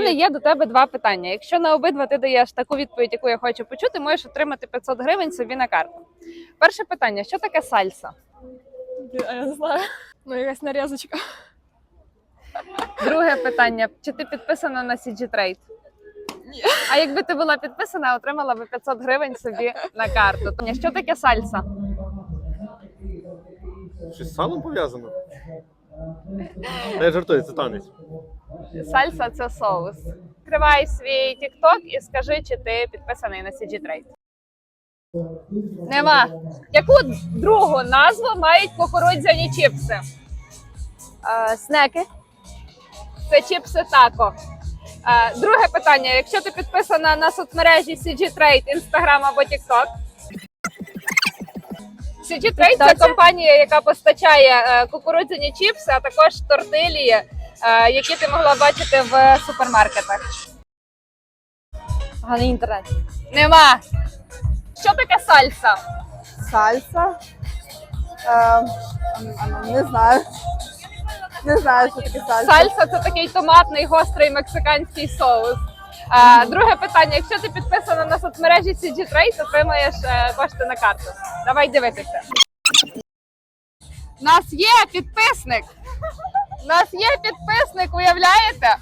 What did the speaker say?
мене є до тебе два питання. Якщо на обидва ти даєш таку відповідь, яку я хочу почути, можеш отримати 500 гривень собі на карту. Перше питання: що таке сальса? А я не знаю. Ну, якась нарізочка. Друге питання: чи ти підписана на CG Trade? Ні. А якби ти була підписана, отримала би 500 гривень собі на карту. Що таке сальса? Щось з салом пов'язано? Я жартую, це танець. Сальса це соус. Відкривай свій TikTok і скажи, чи ти підписаний на CG Trade. Нема. Яку другу назву мають кукурудзяні чіпси? А, снеки. Це чіпси тако. Е, Друге питання: якщо ти підписана на соцмережі CG Trade, Instagram або TikTok. CG Trade це компанія, яка постачає е, кукурудзяні чіпси, а також тортилі, е, які ти могла бачити в супермаркетах. Поганий інтернет. Нема. Що таке сальса? Сальса. Е, не знаю. Не знаю, що таке сальса. Сальса це такий томатний гострий мексиканський соус. Друге питання: якщо ти підписана на соцмережі CG Trade, отримаєш е, кошти на карту. Давай дивитися. Нас є підписник. Нас є підписник, уявляєте?